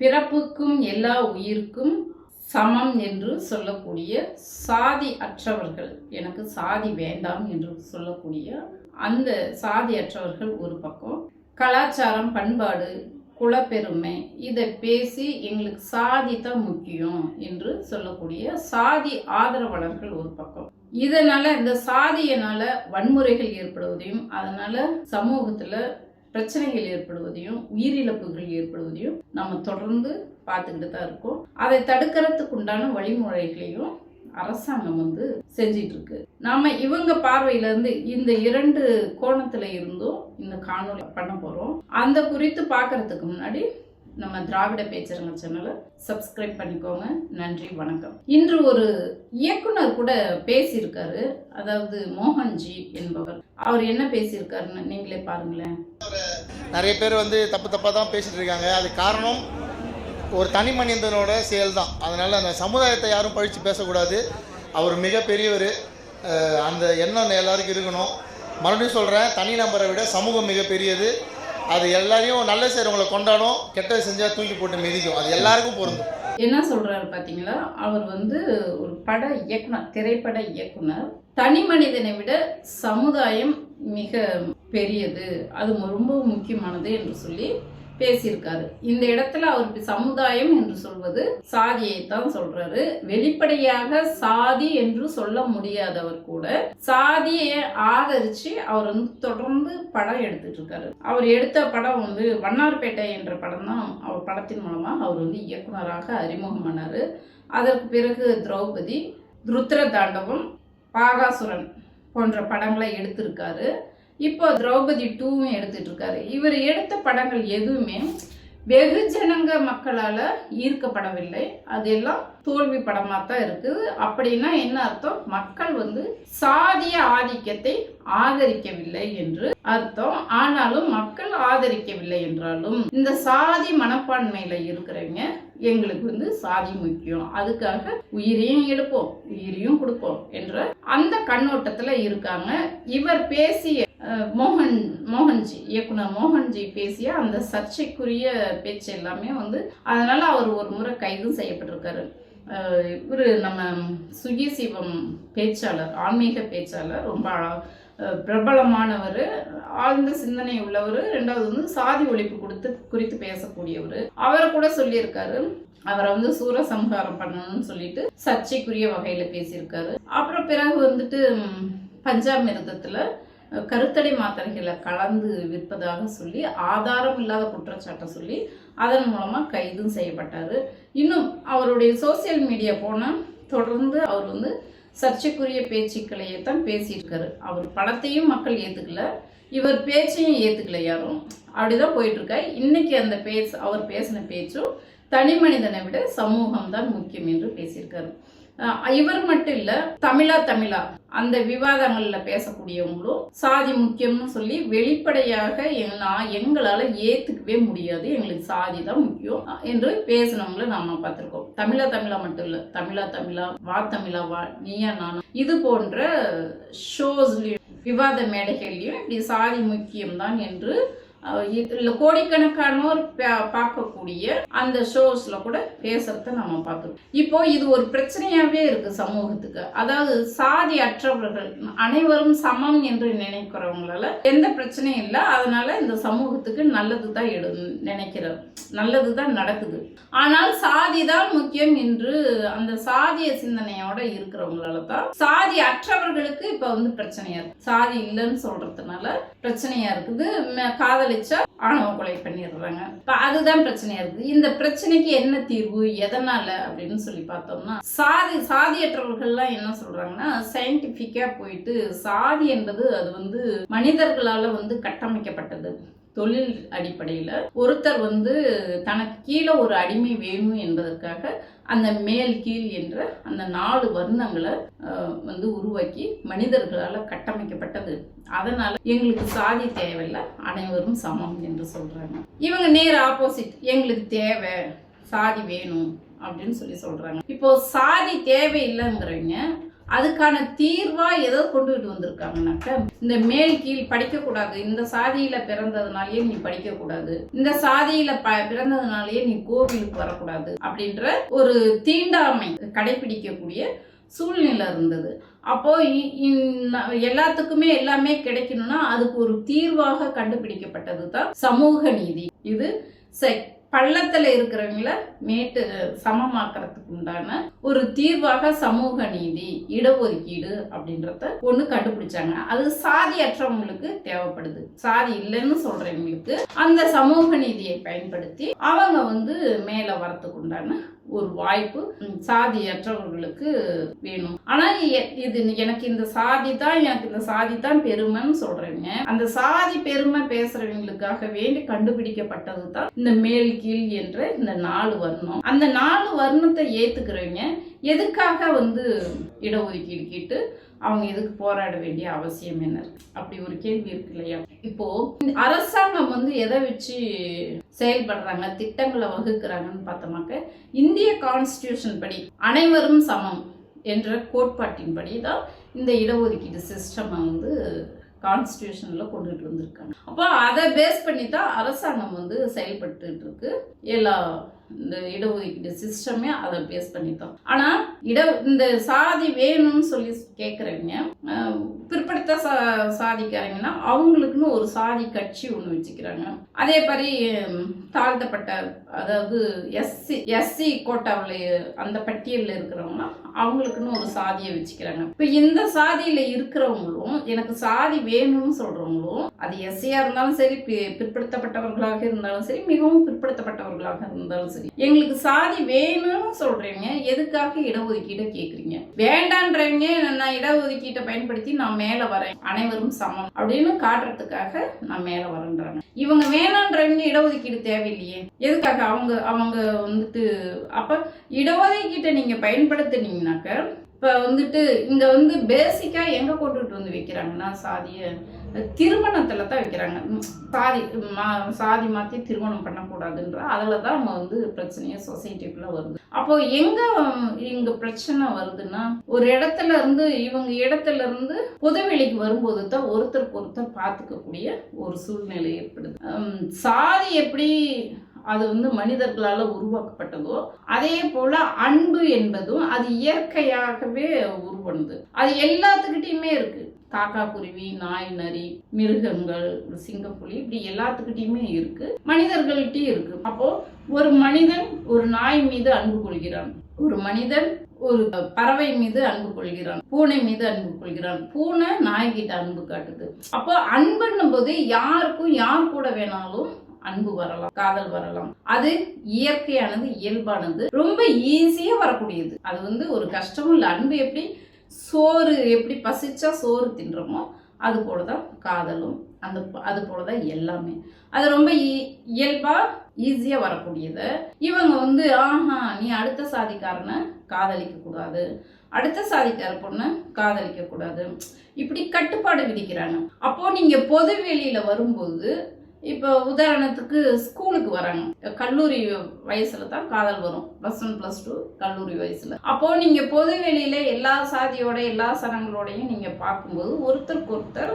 பிறப்புக்கும் எல்லா உயிருக்கும் சமம் என்று சொல்லக்கூடிய சாதி அற்றவர்கள். எனக்கு சாதி வேண்டாம் என்று சொல்லக்கூடிய அந்த சாதி அற்றவர்கள் ஒரு பக்கம். கலாச்சாரம் பண்பாடு குலப்பெருமை இதை பேசி எங்களுக்கு சாதி தான் முக்கியம் என்று சொல்லக்கூடிய சாதி ஆதரவாளர்கள் ஒரு பக்கம். இதனால இந்த சாதியினால வன்முறைகள் ஏற்படுவதையும் அதனால சமூகத்துல பிரச்சனைகள் ஏற்படுவதையும் உயிரிழப்புகள் ஏற்படுவதையும் நம்ம தொடர்ந்து பார்த்துக்கிட்டு தான் இருக்கோம். அதை தடுக்கிறதுக்கு உண்டான வழிமுறைகளையும் அரசாங்கம் வந்து செஞ்சிட்டு இருக்கு நாம இவங்க பார்வையில இருந்து இந்த இரண்டு கோணத்துல இருந்தும் இந்த காணொலி பண்ண போறோம். அந்த குறித்து பார்க்கறதுக்கு முன்னாடி நம்ம திராவிட பேச்சரங்க சேனலை சப்ஸ்கிரைப் பண்ணிக்கோங்க. நன்றி வணக்கம். இன்று ஒரு இயக்குனர் கூட பேசியிருக்காரு. அதாவது மோகன்ஜி என்பவர். அவர் என்ன பேசியிருக்காருன்னு நீங்களே பாருங்களேன். நிறைய பேர் வந்து தப்பு தப்பாக தான் பேசிட்டு இருக்காங்க. அது காரணம் ஒரு தனி மனிதனோட செயல் தான் அதனால் அந்த சமுதாயத்தை யாரும் பழித்து பேசக்கூடாது. அவர் மிகப்பெரியவர். அந்த எண்ணம் எல்லாருக்கும் இருக்கணும். மறுபடியும் சொல்கிறேன் தனி நபரை விட சமூகம் மிகப்பெரியது. அது எல்லாரையும் நல்ல செய்கிறவங்களை கொண்டாடும் கெட்டது செஞ்சால் தூக்கி போட்டு மிதிக்கும். அது எல்லாருக்கும் பொருந்தும். என்ன சொல்றாரு பாத்தீங்களா? அவர் வந்து ஒரு பட இயக்குனர் திரைப்பட இயக்குனர். தனி மனிதனை விட சமுதாயம் மிக பெரியது. அது ரொம்ப முக்கியமானது என்று சொல்லி பேசியிருக்காரு. இந்த இடத்துல அவர் சமுதாயம் என்று சொல்வது சாதியை தான் சொல்றாரு. வெளிப்படையாக சாதி என்று சொல்ல முடியாதவர் கூட சாதியை ஆதரிச்சு அவர் வந்து தொடர்ந்து படம் எடுத்துட்டு இருக்காரு. அவர் எடுத்த படம் வந்து வண்ணார்பேட்டை என்ற படம் தான் அவர் படத்தின் மூலமா அவர் வந்து இயக்குனராக பண்ணாரு. அதற்கு பிறகு திரௌபதி ருத்ர தாண்டவம் பாகாசுரன் போன்ற படங்களை எடுத்திருக்காரு. இப்போ திரௌபதி டூவும் எடுத்துட்டு இருக்காரு இவர் எடுத்த படங்கள் எதுவுமே வெகுஜனங்க மக்களால் ஈர்க்கப்படவில்லை. அதெல்லாம் தோல்வி படமாக தான் இருக்குது. அப்படின்னா என்ன அர்த்தம்? மக்கள் வந்து சாதிய ஆதிக்கத்தை ஆதரிக்கவில்லை என்று அர்த்தம். ஆனாலும் மக்கள் ஆதரிக்கவில்லை என்றாலும் இந்த சாதி மனப்பான்மையில இருக்கிறவங்க எங்களுக்கு வந்து சாதி முக்கியம். அதுக்காக உயிரையும் எடுப்போம் உயிரையும் கொடுப்போம் என்ற அந்த கண்ணோட்டத்துல இருக்காங்க. இவர் பேசிய மோகன் மோகன்ஜி இயக்குனர் மோகன்ஜி பேசிய அந்த சர்ச்சைக்குரிய பேச்சு எல்லாமே வந்து அதனால அவர் ஒரு முறை கைதும் செய்யப்பட்டிருக்காரு. இவர் நம்ம சுகி சிவம் பேச்சாளர் ஆன்மீக பேச்சாளர் ரொம்ப பிரபலமானவர் ஆழ்ந்த சிந்தனை உள்ளவர் ரெண்டாவது வந்து சாதி ஒழிப்பு கொடுத்து குறித்து பேசக்கூடியவர். அவரை கூட சொல்லியிருக்காரு. அவரை வந்து சூரசம்ஹாரம் பண்ணணும்னு சொல்லிட்டு சர்ச்சைக்குரிய வகையில பேசியிருக்காரு. அப்புறம் பிறகு வந்துட்டு பஞ்சாப் மிருதத்துல கருத்தடை மாத்திரைகளை கலந்து விற்பதாக சொல்லி ஆதாரம் இல்லாத குற்றச்சாட்டை சொல்லி அதன் மூலமா கைதும் செய்யப்பட்டாரு. இன்னும் அவருடைய சோசியல் மீடியா போன தொடர்ந்து அவர் வந்து சர்ச்சைக்குரிய பேச்சுக்களையே தான் பேசியிருக்காரு. அவர் படத்தையும் மக்கள் ஏற்றுக்கல இவர் பேச்சையும் ஏற்றுக்கல யாரும். அப்படிதான் போயிட்டுருக்கா இன்னைக்கு அந்த பேச்சு அவர் பேசின பேச்சும் தனி மனிதனை விட சமூகம் தான் முக்கியம் என்று பேசியிருக்காரு. இவர் மட்டும் இல்ல தமிழா தமிழா அந்த விவாதங்கள்ல பேசக்கூடியவங்களும் சாதி முக்கியம்னு சொல்லி வெளிப்படையாக நான் எங்களால ஏத்துக்கவே முடியாது. எங்களுக்கு சாதி தான் முக்கியம். என்று பேசினவங்களை நாம பார்த்திருக்கோம். தமிழா தமிழா மட்டும் இல்ல தமிழா தமிழா வா தமிழா வா நீயா நானும் இது போன்ற ஷோஸ்லயும் விவாத மேடைகள்லயும் இப்படி சாதி முக்கியம்தான் என்று கோடிக்கணக்கானோர் பார்க்கக்கூடிய அந்த ஷோஸ்ல கூட பேசுறத நம்ம பார்க்குறோம் இப்போ இது ஒரு பிரச்சனையாவே இருக்கு சமூகத்துக்கு. அதாவது சாதி அற்றவர்கள் அனைவரும் சமம் என்று நினைக்கிறவங்களால எந்த பிரச்சனையும் இல்லை. அதனால இந்த சமூகத்துக்கு நல்லது தான் எடு நினைக்கிறார் நல்லது தான் நடக்குது. ஆனால் சாதி தான் முக்கியம் என்று அந்த சாதிய சிந்தனையோட இருக்கிறவங்களால தான் சாதி அற்றவர்களுக்கு இப்ப வந்து பிரச்சனையா இருக்கு. சாதி இல்லைன்னு சொல்றதுனால பிரச்சனையா இருக்குது. காதலி காதலிச்சா ஆணவ கொலை பண்ணிடுறாங்க. இப்ப அதுதான் பிரச்சனையா இருக்குது இந்த பிரச்சனைக்கு என்ன தீர்வு எதனால அப்படின்னு சொல்லி பார்த்தோம்னா சாதி சாதியற்றவர்கள்லாம் என்ன சொல்றாங்கன்னா சயின்டிபிக்கா போயிட்டு சாதி என்பது அது வந்து மனிதர்களால வந்து கட்டமைக்கப்பட்டது. தொழில் அடிப்படையில் ஒருத்தர் வந்து தனக்கு கீழே ஒரு அடிமை வேணும் என்பதற்காக அந்த மேல் கீழ் என்ற அந்த நாலு வர்ணங்களை வந்து உருவாக்கி மனிதர்களால் கட்டமைக்கப்பட்டது. அதனால் எங்களுக்கு சாதி தேவையில்லை அனைவரும் சமம் என்று சொல்கிறாங்க இவங்க நேர் ஆப்போசிட் எங்களுக்கு தேவை சாதி வேணும் அப்படின்னு சொல்லி சொல்கிறாங்க இப்போ சாதி தேவையில்லைங்கிறவங்க அதுக்கான தீர்வா எதை கொண்டுகிட்டு வந்திருக்காங்கனாக்க இந்த மேல் கீழ் படிக்கக்கூடாது. இந்த சாதியில பிறந்ததுனாலயே நீ படிக்கக்கூடாது. இந்த சாதியில ப பிறந்ததுனாலயே நீ கோவிலுக்கு வரக்கூடாது அப்படின்ற ஒரு தீண்டாமை கடைபிடிக்கக்கூடிய சூழ்நிலை இருந்தது. அப்போ இ- எல்லாத்துக்குமே எல்லாமே கிடைக்கணும்னா அதுக்கு ஒரு தீர்வாக கண்டுபிடிக்கப்பட்டது தான் சமூக நீதி. இது செக் பள்ளத்தில் இருக்கிறவங்கள மேட்டு சமமாக்குறதுக்கு உண்டான ஒரு தீர்வாக சமூக நீதி இடஒதுக்கீடு அப்படின்றத ஒன்று கண்டுபிடிச்சாங்க. அது சாதி அற்றவங்களுக்கு தேவைப்படுது. சாதி இல்லைன்னு சொல்றவங்களுக்கு அந்த சமூக நீதியை பயன்படுத்தி அவங்க வந்து மேலே வரத்துக்கு உண்டான ஒரு வாய்ப்பு சாதியற்றவர்களுக்கு வேணும். ஆனா இது எனக்கு இந்த சாதி தான் எனக்கு இந்த சாதி தான் பெருமைன்னு சொல்றவங்க அந்த சாதி பெருமை பேசுறவங்களுக்காக வேண்டி கண்டுபிடிக்கப்பட்டது தான் இந்த மேல் கீழ் என்ற இந்த நாலு வர்ணம். அந்த நாலு வர்ணத்தை ஏத்துக்கிறவங்க எதுக்காக வந்து இடஒதுக்கீடு கேட்டு அவங்க எதுக்கு போராட வேண்டிய அவசியம் என்ன? அப்படி ஒரு கேள்வி இருக்கு இல்லையா? இப்போ அரசாங்கம் வந்து எதை வச்சு செயல்படுறாங்க திட்டங்களை வகுக்கிறாங்கன்னு பார்த்தோமாக்க இந்திய கான்ஸ்டியூஷன் படி அனைவரும் சமம் என்ற கோட்பாட்டின்படி தான் இந்த இடஒதுக்கீடு சிஸ்டமை வந்து கான்ஸ்டியூஷனில் கொண்டுகிட்டு வந்திருக்காங்க. அப்போ அதை பேஸ் பண்ணி தான் அரசாங்கம் வந்து செயல்பட்டுருக்கு இருக்கு எல்லா இந்த இடஒதுக்கீடு சிஸ்டமே அதை பேஸ் பண்ணி தான் ஆனால் இட இந்த சாதி வேணும்னு சொல்லி கேட்குறவங்க பிற்படுத்த சா சாதிக்காரங்கன்னா அவங்களுக்குன்னு ஒரு சாதி கட்சி ஒன்று வச்சுக்கிறாங்க. அதே மாதிரி தாழ்த்தப்பட்ட அதாவது எஸ்சி எஸ்சி கோட்டாவில் அந்த பட்டியலில் இருக்கிறவங்கன்னா அவங்களுக்குன்னு ஒரு சாதியை வச்சுக்கிறாங்க. இப்போ இந்த சாதியில் இருக்கிறவங்களும் எனக்கு சாதி வேணும்னு சொல்கிறவங்களும் அது எஸ்சியாக இருந்தாலும் சரி பிற்படுத்தப்பட்டவர்களாக இருந்தாலும் சரி மிகவும் பிற்படுத்தப்பட்டவர்களாக இருந்தாலும் சரி எங்களுக்கு சாதி வேணும்னு சொல்கிறீங்க எதுக்காக இடஒதுக்கீடை கேட்குறீங்க வேண்டான்றவங்க நான் இடஒதுக்கீட்டை பயன்படுத்தி நான் மேலே வரேன் அனைவரும் சமம் அப்படின்னு காட்டுறதுக்காக நான் மேலே வரேன்றாங்க. இவங்க வேணான்றவங்க இடஒதுக்கீடு தேவையில்லையே. எதுக்காக அவங்க அவங்க வந்துட்டு அப்ப இடஒதுக்கீட்டை நீங்க பயன்படுத்தினீங்கனாக்க இப்ப வந்துட்டு இங்க வந்து பேசிக்கா எங்க கொண்டுட்டு வந்து வைக்கிறாங்கன்னா சாதிய திருமணத்தில் தான் வைக்கிறாங்க சாதி மா- சாதி மாற்றி திருமணம் பண்ணக்கூடாதுன்ற அதில் தான் நம்ம வந்து பிரச்சனையே சொசைட்டிக்குள்ளே வருது. அப்போ எங்கே இங்கே பிரச்சனை வருதுன்னா ஒரு இடத்துல இருந்து இவங்க இடத்துல இருந்து புதுவெளிக்கு வரும்போது தான் ஒருத்தருக்கு ஒருத்தர் பார்த்துக்கக்கூடிய ஒரு சூழ்நிலை ஏற்படுது. சாதி எப்படி அது வந்து மனிதர்களால் உருவாக்கப்பட்டதோ அதே போல அன்பு என்பதும் அது இயற்கையாகவே உருவானது. அது எல்லாத்துக்கிட்டையுமே இருக்கு. காக்கா குருவி நாய் நரி மிருகங்கள் சிங்கப்புலி இப்படி எல்லாத்துக்கிட்டையுமே இருக்கு. மனிதர்கள்கிட்டயும் இருக்கு. அப்போ ஒரு மனிதன் ஒரு நாய் மீது அன்பு கொள்கிறான். ஒரு மனிதன் ஒரு பறவை மீது அன்பு கொள்கிறான். பூனை மீது அன்பு கொள்கிறான். பூனை நாய்கிட்ட அன்பு காட்டுது. அப்போ அன்புன்னும் போது யாருக்கும் யார் கூட வேணாலும் அன்பு வரலாம் காதல் வரலாம். அது இயற்கையானது இயல்பானது. ரொம்ப ஈஸியா வரக்கூடியது. அது வந்து ஒரு கஷ்டமும் இல்லை. அன்பு எப்படி? சோறு எப்படி பசிச்சா சோறு தின்றோமோ அது போல தான் காதலும் அந்த அது போல தான் எல்லாமே. அது ரொம்ப இ- இயல்பா ஈஸியாக வரக்கூடியது. இவங்க வந்து ஆஹா நீ அடுத்த சாதிக்காரனை காதலிக்க கூடாது. அடுத்த சாதிக்கார பொண்ணை காதலிக்க கூடாது. இப்படி கட்டுப்பாடு விதிக்கிறாங்க. அப்போ நீங்க பொது வெளியில வரும்போது இப்போ உதாரணத்துக்கு ஸ்கூலுக்கு வராங்க. கல்லூரி வயசுல தான் காதல் வரும். ப்ளஸ் ஒன் ப்ளஸ் டூ கல்லூரி வயசுல. அப்போ நீங்க பொது வெளியில எல்லா சாதியோட எல்லா சனங்களோடையும் நீங்க பார்க்கும்போது ஒருத்தருக்கு ஒருத்தர்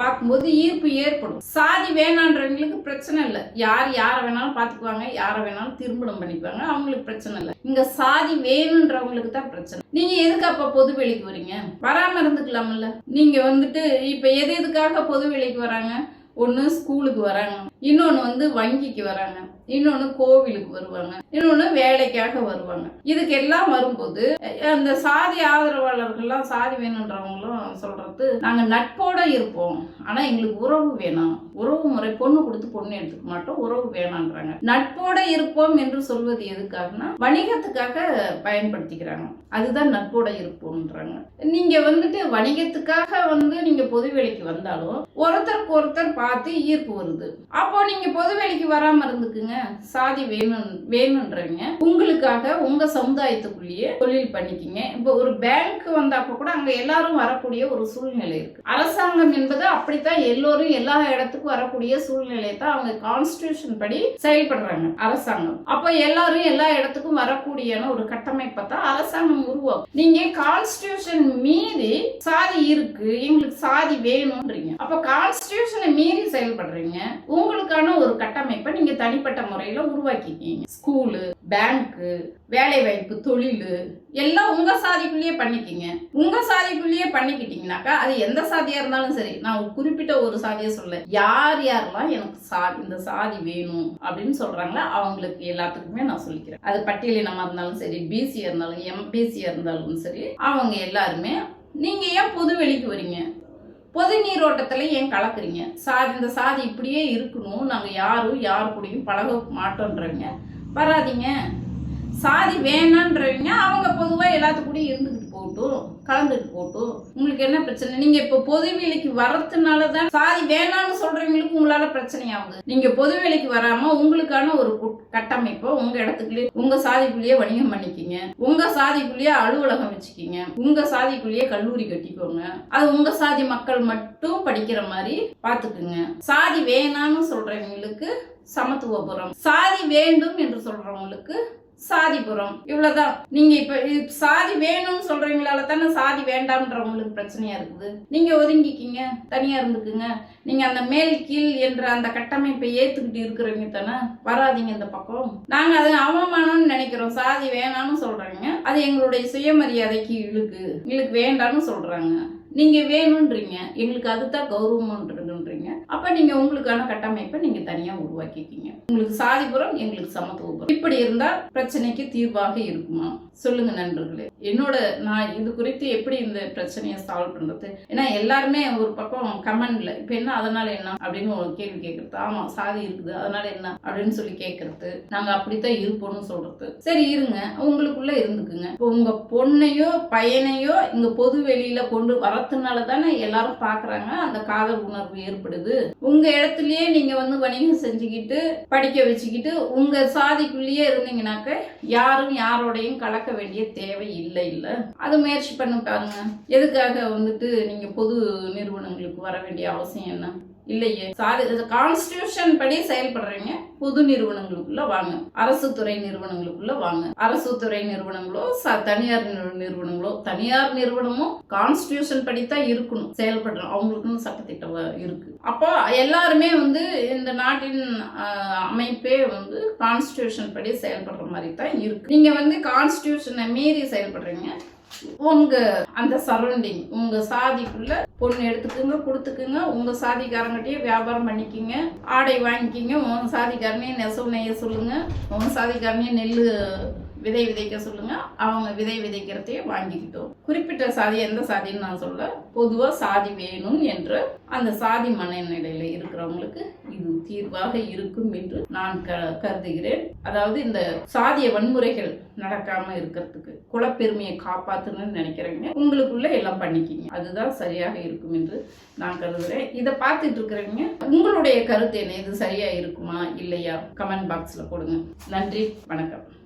பார்க்கும்போது ஈர்ப்பு ஏற்படும். சாதி வேணான்றவங்களுக்கு பிரச்சனை இல்லை. யார் யாரை வேணாலும் பார்த்துக்குவாங்க யாரை வேணாலும் திருமணம் பண்ணிக்குவாங்க அவங்களுக்கு பிரச்சனை இல்லை. இங்க சாதி வேணுன்றவங்களுக்கு தான் பிரச்சனை. நீங்க எதுக்கு அப்ப பொது வெளிக்கு வரீங்க? வராம இருந்துக்கலாம்ல. நீங்க வந்துட்டு இப்ப எது எதுக்காக பொது வெளிக்கு வராங்க? ஒன்று ஸ்கூலுக்கு வராங்க. இன்னொன்று வந்து வங்கிக்கு வராங்க. இன்னொன்று கோவிலுக்கு வருவாங்க. இன்னொன்று வேலைக்காக வருவாங்க. இதுக்கு எல்லாம் வரும்போது அந்த சாதி ஆதரவாளர்கள்லாம் சாதி வேணுன்றவங்களும் சொல்றது நாங்கள் நட்போட இருப்போம். ஆனால் எங்களுக்கு உறவு வேணும். உறவு முறை பொண்ணு கொடுத்து பொண்ணு எடுத்துக்க மாட்டோம். உறவு வேணான்றாங்க நட்போட இருப்போம் என்று சொல்வது எதுக்காகனா வணிகத்துக்காக பயன்படுத்திக்கிறாங்க. அதுதான் நட்போட இருப்போம்ன்றாங்க. நீங்க வந்துட்டு வணிகத்துக்காக வந்து நீங்க பொது வேலைக்கு வந்தாலும் ஒருத்தருக்கு ஒருத்தர் பார்த்து ஈர்ப்பு வருது. அப்போ நீங்க பொது வேலைக்கு வராம இருந்துக்குங்க. சாதி வேணும் வேணுன்றவங்க. உங்களுக்காக உங்க சமுதாயத்துக்குள்ளேயே தொழில் பண்ணிக்கிங்க. இப்போ ஒரு பேங்க் வந்தாப்ப கூட அங்க எல்லாரும் வரக்கூடிய ஒரு சூழ்நிலை இருக்கு. அரசாங்கம் என்பது அப்படித்தான் எல்லோரும் எல்லா இடத்துக்கும் வரக்கூடிய சூழ்நிலையை தான் அவங்க கான்ஸ்டியூஷன் படி செயல்படுறாங்க அரசாங்கம். அப்போ எல்லாரும் எல்லா இடத்துக்கும் வரக்கூடிய ஒரு கட்டமைப்பை தான் அரசாங்கம் உருவாக்கும். நீங்க கான்ஸ்டியூஷன் மீறி சாதி இருக்கு எங்களுக்கு சாதி வேணும்ன்றீங்க அப்ப கான்ஸ்டியூஷனை மீறி செயல்படுறீங்க. உங்களுக்கான ஒரு கட்ட கட்டமைப்பை நீங்கள் தனிப்பட்ட முறையில் உருவாக்கிக்கிங்க ஸ்கூலு பேங்க்கு வேலைவாய்ப்பு தொழில் எல்லாம் உங்கள் சாதிக்குள்ளேயே பண்ணிக்கிங்க. உங்கள் சாதிக்குள்ளேயே பண்ணிக்கிட்டீங்கனாக்கா அது எந்த சாதியாக இருந்தாலும் சரி நான் குறிப்பிட்ட ஒரு சாதியை சொல்ல யார் யாரெல்லாம் எனக்கு சாதி இந்த சாதி வேணும் அப்படின்னு சொல்கிறாங்களோ அவங்களுக்கு எல்லாத்துக்குமே நான் சொல்லிக்கிறேன். அது பட்டியலினமாக இருந்தாலும் சரி பிசியாக இருந்தாலும் எம்பிசியாக இருந்தாலும் சரி அவங்க எல்லாருமே நீங்கள் ஏன் பொது வெளிக்கு வரீங்க? பொது நீரோட்டத்துலையும் ஏன் கலக்குறீங்க? சாதி இந்த சாதி இப்படியே இருக்கணும். நாங்கள் யாரும் யார் கூடயும் பழக மாட்டோன்றவங்க வராதீங்க. சாதி வேணான்றவங்க அவங்க பொதுவாக எல்லாத்து கூடயும் இருந்துக்கிட்டு போகட்டும் கலந்துட்டு போகட்டும். உங்களுக்கு என்ன பிரச்சனை? நீங்க இப்ப பொது வேலைக்கு வரதுனால தான் சாதி வேணாம்னு சொல்றவங்களுக்கு உங்களால பிரச்சனை ஆகுது. நீங்க பொது வேலைக்கு வராம உங்களுக்கான ஒரு கு- கட்டமைப்பை உங்க இடத்துக்குள்ளேயே உங்க சாதிக்குள்ளேயே வணிகம் பண்ணிக்கிங்க. உங்க சாதிக்குள்ளேயே அலுவலகம் வச்சுக்கிங்க. உங்க சாதிக்குள்ளேயே கல்லூரி கட்டிக்கோங்க. அது உங்க சாதி மக்கள் மட்டும் படிக்கிற மாதிரி பாத்துக்குங்க சாதி வேணாம்னு சொல்றவங்களுக்கு சமத்துவபுரம் சாதி வேண்டும் என்று சொல்றவங்களுக்கு சாதிபுரம். இவ்வளவுதான். நீங்க இப்ப சாதி வேணும்னு சொல்றீங்களால தானே சாதி வேண்டாம்ன்றவங்களுக்கு பிரச்சனையா இருக்குது. நீங்க ஒதுங்கிக்கிங்க. தனியா இருந்துக்குங்க. நீங்க அந்த மேல் கீழ் என்ற அந்த கட்டமைப்பை ஏத்துக்கிட்டு இருக்கிறவங்க தானே. வராதீங்க இந்த பக்கம். நாங்க அது அவமானம்னு நினைக்கிறோம். சாதி வேணாம்னு சொல்றாங்க. அது எங்களுடைய சுயமரியாதைக்கு இழுக்கு. எங்களுக்கு வேண்டாம்னு சொல்றாங்க. நீங்க வேணும்ன்றீங்க எங்களுக்கு அதுதான் கௌரவம்ன்றதுன்றீங்க அப்போ நீங்கள் உங்களுக்கான கட்டமைப்பை நீங்கள் தனியாக உருவாக்கிக்கிங்க. உங்களுக்கு சாதிபுரம் எங்களுக்கு சமத்துவபுரம். இப்படி இருந்தால் பிரச்சனைக்கு தீர்வாக இருக்குமா? சொல்லுங்க நண்பர்களே. என்னோட நான் இது குறித்து எப்படி இந்த பிரச்சனையை சால்வ் பண்ணுறது ஏன்னா எல்லாருமே ஒரு பக்கம் கமெண்ட்ல இப்போ என்ன அதனால என்ன? அப்படின்னு ஒரு கேள்வி கேட்கறது ஆமாம் சாதி இருக்குது அதனால என்ன? அப்படின்னு சொல்லி கேட்கறது நாங்கள் அப்படித்தான் இருப்போம்னு சொல்றது. சரி இருங்க. உங்களுக்குள்ள இருந்துக்குங்க. இப்போ உங்க பொண்ணையோ பையனையோ இங்க பொது வெளியில கொண்டு வரத்துனால தானே எல்லாரும் பாக்குறாங்க. அந்த காதல் உணர்வு ஏற்படுது. உங்க இடத்துலயே நீங்க வந்து வணிகம் செஞ்சுக்கிட்டு படிக்க வச்சுக்கிட்டு உங்க சாதிக்குள்ளேயே இருந்தீங்கனாக்க யாரும் யாரோடையும் கலக்க வேண்டிய தேவை இல்லை இல்ல. அது முயற்சி பண்ணிட்டாங்க எதுக்காக வந்துட்டு நீங்க பொது நிறுவனங்களுக்கு வர வேண்டிய அவசியம் என்ன? இல்லையே. சாதி கான்ஸ்டியூஷன் படி செயல்படுறீங்க. பொது நிறுவனங்களுக்குள்ள வாங்க. அரசு துறை நிறுவனங்களுக்குள்ள வாங்க. அரசு துறை நிறுவனங்களோ ச- தனியார் நிறுவனங்களோ தனியார் நிறுவனமும் கான்ஸ்டியூஷன் படி தான் இருக்கணும். செயல்படுறோம் அவங்களுக்குன்னு சட்டத்திட்டம் இருக்கு. அப்போ எல்லாருமே வந்து இந்த நாட்டின் அமைப்பே வந்து கான்ஸ்டியூஷன் படி செயல்படுற மாதிரி தான் இருக்கு. நீங்க வந்து கான்ஸ்டியூஷனை மீறி செயல்படுறீங்க. உங்க அந்த சரௌண்டிங் உங்க சாதிக்குள்ள பொண்ணு எடுத்துக்குங்க கொடுத்துக்குங்க. உங்க சாதிக்காரங்கிட்டயே வியாபாரம் பண்ணிக்கிங்க. ஆடை வாங்கிக்கிங்க. உன் சாதிக்காரனையும் நெசவு நெய்ய சொல்லுங்க. உன் சாதிக்காரனையும் நெல் விதை விதைக்க சொல்லுங்க. அவங்க விதை விதைக்கிறதையே வாங்கிக்கிட்டோம். குறிப்பிட்ட சாதி எந்த சாதின்னு நான் சொல்ல பொதுவா சாதி வேணும் என்று அந்த சாதி மனநிலையில இருக்கிறவங்களுக்கு இது தீர்வாக இருக்கும் என்று நான் க கருதுகிறேன். அதாவது இந்த சாதிய வன்முறைகள் நடக்காம இருக்கிறதுக்கு குலப்பெருமையை காப்பாத்தணும்னு நினைக்கிறவங்க உங்களுக்குள்ள எல்லாம் பண்ணிக்கிங்க. அதுதான் சரியாக இருக்கும் என்று நான் கருதுகிறேன் இதை பார்த்துட்டு இருக்கிறவங்க உங்களுடைய கருத்து என்ன? இது சரியா இருக்குமா? இல்லையா? கமெண்ட் பாக்ஸ்ல போடுங்க. நன்றி. வணக்கம்.